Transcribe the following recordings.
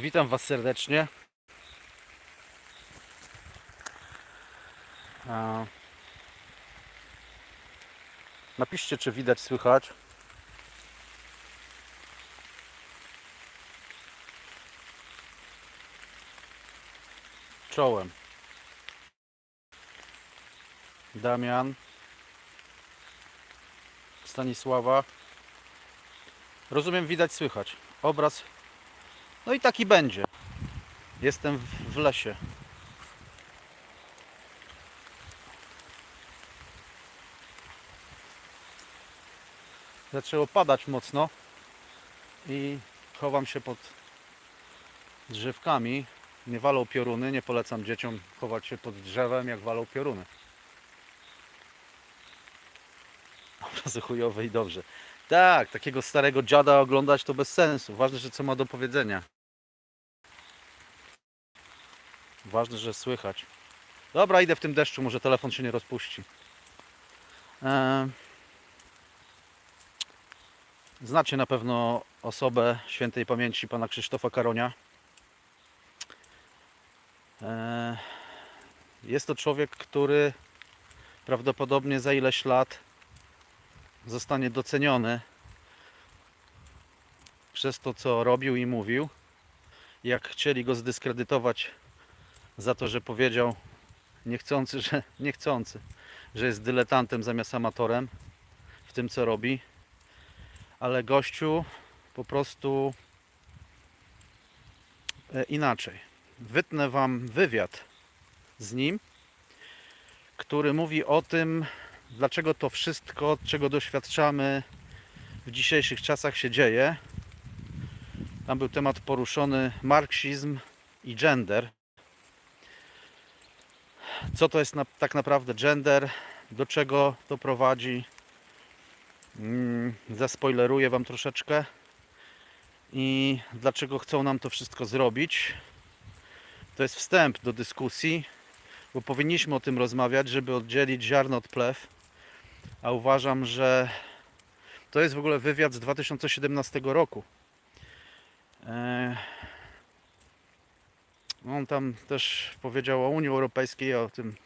Witam Was serdecznie. Napiszcie, czy widać, słychać. Czołem. Damian. Stanisława. Rozumiem, widać, słychać. Obraz no i taki będzie. Jestem w, lesie. Zaczęło padać mocno i chowam się pod drzewkami. Nie walą pioruny, nie polecam dzieciom chować się pod drzewem jak walą pioruny. Obrazy chujowe i dobrze. Tak, takiego starego dziada oglądać to bez sensu. Ważne, że co ma do powiedzenia. Ważne, że słychać. Dobra, idę w tym deszczu, może telefon się nie rozpuści. Eee, Znacie na pewno osobę świętej pamięci pana Krzysztofa Karonia. Eee, Jest to człowiek, który prawdopodobnie za ileś lat zostanie doceniony przez to, co robił i mówił. Jak chcieli go zdyskredytować za to, że powiedział niechcący, że niechcący, że jest dyletantem zamiast amatorem w tym, co robi, ale gościu po prostu e, inaczej. Wytnę Wam wywiad z nim, który mówi o tym, dlaczego to wszystko, czego doświadczamy w dzisiejszych czasach się dzieje. Tam był temat poruszony marksizm i gender. Co to jest na, tak naprawdę gender? Do czego to prowadzi? Mm, zaspoileruję Wam troszeczkę. I dlaczego chcą nam to wszystko zrobić? To jest wstęp do dyskusji, bo powinniśmy o tym rozmawiać, żeby oddzielić ziarno od plew. A uważam, że to jest w ogóle wywiad z 2017 roku. E, On tam też powiedział o Unii Europejskiej, o tym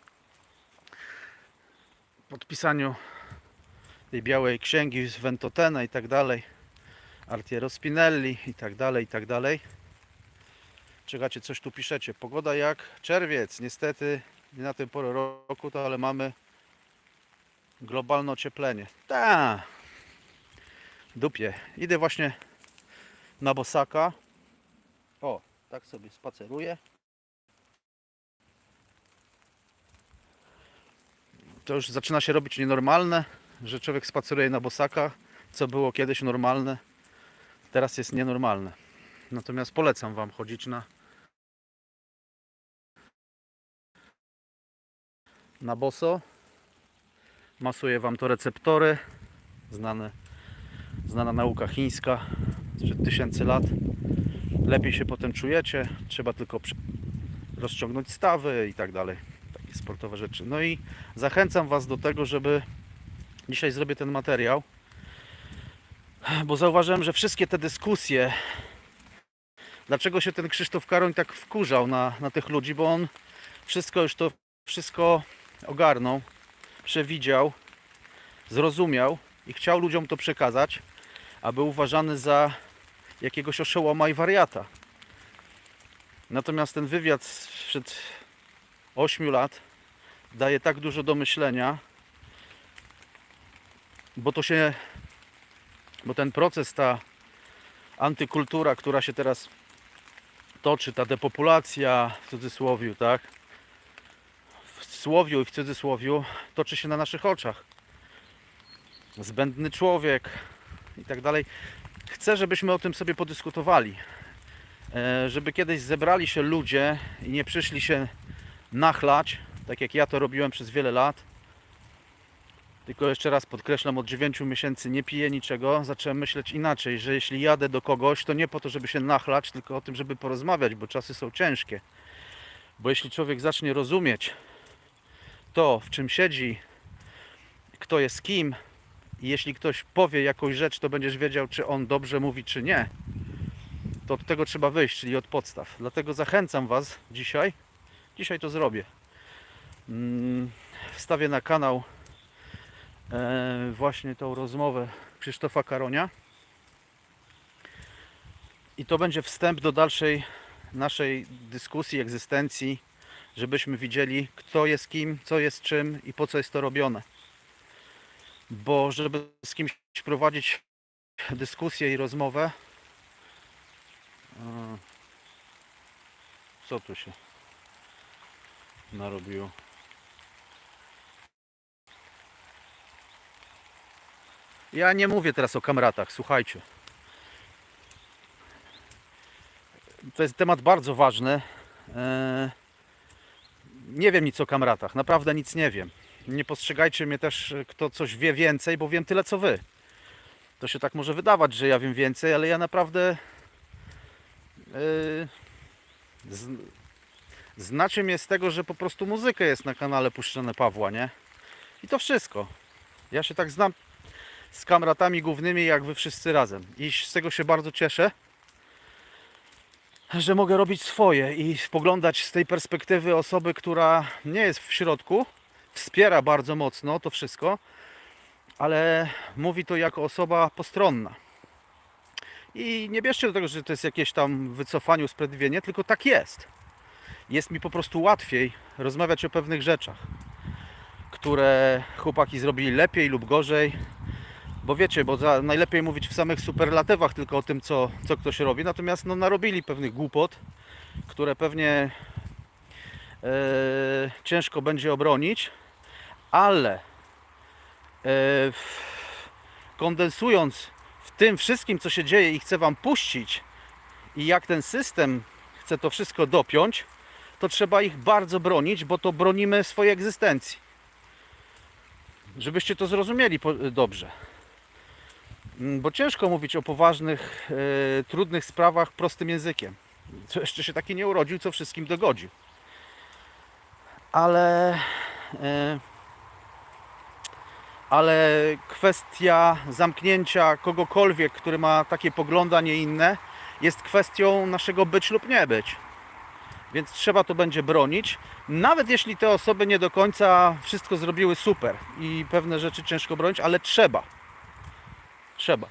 podpisaniu tej białej księgi z Ventotena i tak dalej. Artiero Spinelli i tak dalej, i tak dalej. Czekacie, coś tu piszecie. Pogoda jak czerwiec. Niestety nie na tę porę roku, to ale mamy globalne ocieplenie. Ta. Dupie. Idę właśnie na bosaka. O, tak sobie spaceruję. To już zaczyna się robić nienormalne, że człowiek spaceruje na bosaka, co było kiedyś normalne, teraz jest nienormalne. Natomiast polecam Wam chodzić na na boso. Masuje Wam to receptory, znane, znana nauka chińska sprzed tysięcy lat. Lepiej się potem czujecie, trzeba tylko rozciągnąć stawy i tak dalej. Takie sportowe rzeczy. No i zachęcam Was do tego, żeby dzisiaj zrobię ten materiał, bo zauważyłem, że wszystkie te dyskusje, dlaczego się ten Krzysztof Karoń tak wkurzał na, na tych ludzi, bo on wszystko już to wszystko ogarnął, przewidział, zrozumiał i chciał ludziom to przekazać, aby uważany za jakiegoś oszołoma i wariata. Natomiast ten wywiad sprzed 8 lat daje tak dużo do myślenia, bo to się, bo ten proces, ta antykultura, która się teraz toczy, ta depopulacja w cudzysłowie, tak? W słowiu i w cudzysłowiu toczy się na naszych oczach. Zbędny człowiek i tak dalej. Chcę, żebyśmy o tym sobie podyskutowali. E, Żeby kiedyś zebrali się ludzie i nie przyszli się nachlać, tak jak ja to robiłem przez wiele lat. Tylko jeszcze raz podkreślam, od 9 miesięcy nie piję niczego. Zacząłem myśleć inaczej, że jeśli jadę do kogoś, to nie po to, żeby się nachlać, tylko o tym, żeby porozmawiać, bo czasy są ciężkie. Bo jeśli człowiek zacznie rozumieć to, w czym siedzi, kto jest kim, i jeśli ktoś powie jakąś rzecz, to będziesz wiedział, czy on dobrze mówi, czy nie. to od tego trzeba wyjść, czyli od podstaw. Dlatego zachęcam Was dzisiaj, dzisiaj to zrobię. Mm, Wstawię na kanał e, właśnie tą rozmowę Krzysztofa Karonia. I to będzie wstęp do dalszej naszej dyskusji, egzystencji, żebyśmy widzieli, kto jest kim, co jest czym i po co jest to robione. Bo żeby z kimś prowadzić dyskusję i rozmowę, co tu się narobiło? Ja nie mówię teraz o kamratach, słuchajcie. To jest temat bardzo ważny. Nie wiem nic o kamratach, naprawdę nic nie wiem. Nie postrzegajcie mnie też, kto coś wie więcej, bo wiem tyle co wy. To się tak może wydawać, że ja wiem więcej, ale ja naprawdę. Yy, z, znacie mnie z tego, że po prostu muzyka jest na kanale Puszczone Pawła, nie? I to wszystko. Ja się tak znam z kamratami głównymi, jak wy wszyscy razem. I z tego się bardzo cieszę, że mogę robić swoje i spoglądać z tej perspektywy osoby, która nie jest w środku, wspiera bardzo mocno to wszystko, ale mówi to jako osoba postronna. I nie bierzcie do tego, że to jest jakieś tam wycofanie, usprawiedliwienie, tylko tak jest. Jest mi po prostu łatwiej rozmawiać o pewnych rzeczach, które chłopaki zrobili lepiej lub gorzej. Bo wiecie, bo za, najlepiej mówić w samych superlatywach tylko o tym, co, co ktoś robi. Natomiast no, narobili pewnych głupot, które pewnie e, ciężko będzie obronić, ale e, kondensując w tym wszystkim, co się dzieje i chcę Wam puścić i jak ten system chce to wszystko dopiąć, to trzeba ich bardzo bronić, bo to bronimy swojej egzystencji. Żebyście to zrozumieli po, dobrze. Mm, Bo ciężko mówić o poważnych, e, trudnych sprawach prostym językiem. Co jeszcze się taki nie urodził, co wszystkim dogodził. Ale, e, ale kwestia zamknięcia kogokolwiek, który ma takie poglądy, a nie inne, jest kwestią naszego być lub nie być. Więc trzeba to będzie bronić, nawet jeśli te osoby nie do końca wszystko zrobiły super i pewne rzeczy ciężko bronić, ale trzeba. Trzeba.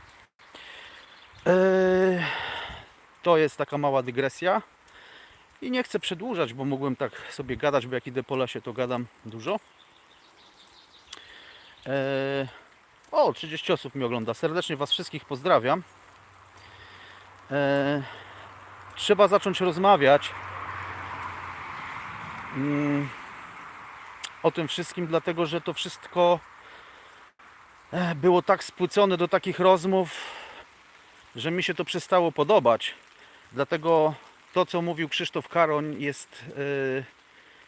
Eee, to jest taka mała dygresja. I nie chcę przedłużać, bo mógłbym tak sobie gadać, bo jak idę po lesie, to gadam dużo. Eee, o, 30 osób mi ogląda. Serdecznie Was wszystkich pozdrawiam. Eee, trzeba zacząć rozmawiać mm, o tym wszystkim, dlatego że to wszystko e, było tak spłycone do takich rozmów, że mi się to przestało podobać. Dlatego to, co mówił Krzysztof Karoń, jest e,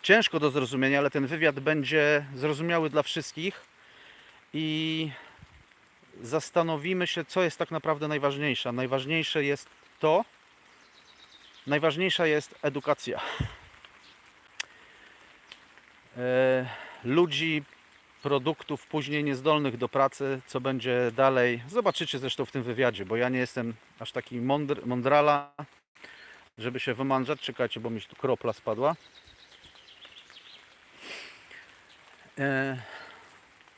ciężko do zrozumienia, ale ten wywiad będzie zrozumiały dla wszystkich i zastanowimy się, co jest tak naprawdę najważniejsze. Najważniejsze jest to, najważniejsza jest edukacja. E, ludzi, produktów później niezdolnych do pracy, co będzie dalej. Zobaczycie zresztą w tym wywiadzie, bo ja nie jestem aż taki mądr, mądrala, żeby się wymądrzać. Czekajcie, bo mi tu kropla spadła. E,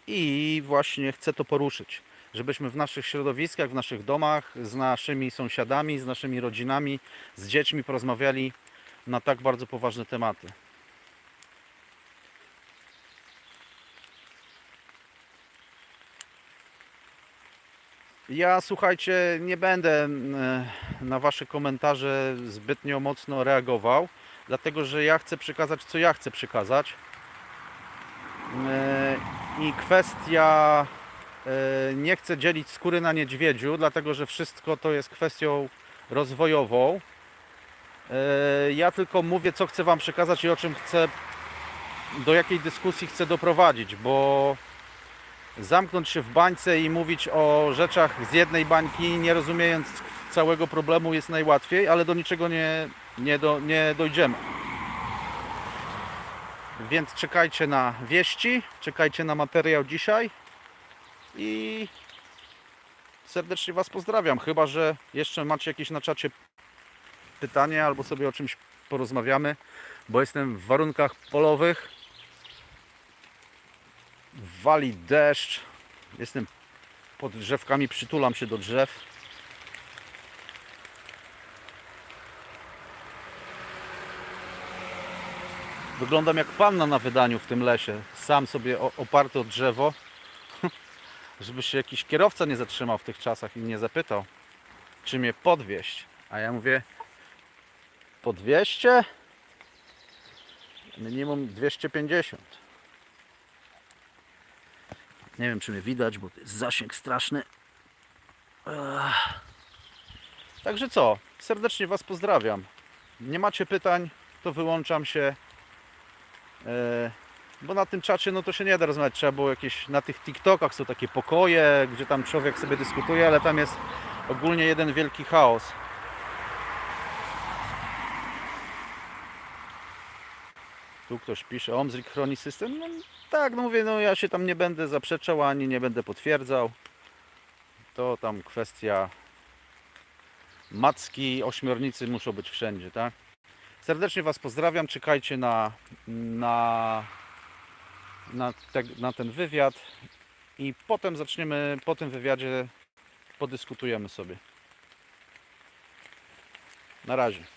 I właśnie chcę to poruszyć, żebyśmy w naszych środowiskach, w naszych domach, z naszymi sąsiadami, z naszymi rodzinami, z dziećmi porozmawiali na tak bardzo poważne tematy. Ja słuchajcie, nie będę e, na Wasze komentarze zbytnio mocno reagował, dlatego że ja chcę przekazać, co ja chcę przekazać. E, I kwestia, e, nie chcę dzielić skóry na niedźwiedziu, dlatego że wszystko to jest kwestią rozwojową. Ja tylko mówię, co chcę Wam przekazać i o czym chcę, do jakiej dyskusji chcę doprowadzić, bo zamknąć się w bańce i mówić o rzeczach z jednej bańki, nie rozumiejąc całego problemu jest najłatwiej, ale do niczego nie, nie, do, nie dojdziemy. Więc czekajcie na wieści, czekajcie na materiał dzisiaj i serdecznie Was pozdrawiam. Chyba, że jeszcze macie jakieś na czacie pytanie albo sobie o czymś porozmawiamy, bo jestem w warunkach polowych. Wali deszcz. Jestem pod drzewkami, przytulam się do drzew. Wyglądam jak panna na wydaniu w tym lesie. Sam sobie oparty o drzewo, żeby się jakiś kierowca nie zatrzymał w tych czasach i nie zapytał, czy mnie podwieźć. A ja mówię, po 200? Minimum 250. Nie wiem, czy mnie widać, bo to jest zasięg straszny. Także co? Serdecznie Was pozdrawiam. Nie macie pytań, to wyłączam się. E, Bo na tym czacie no to się nie da rozmawiać. Trzeba było jakieś. Na tych TikTokach są takie pokoje, gdzie tam człowiek sobie dyskutuje, ale tam jest ogólnie jeden wielki chaos. Tu ktoś pisze, Omzrik chroni system. No tak, no mówię, no ja się tam nie będę zaprzeczał, ani nie będę potwierdzał. To tam kwestia macki, ośmiornicy muszą być wszędzie, tak? Serdecznie Was pozdrawiam, czekajcie na, na, na, te, na ten wywiad i potem zaczniemy, po tym wywiadzie podyskutujemy sobie. Na razie.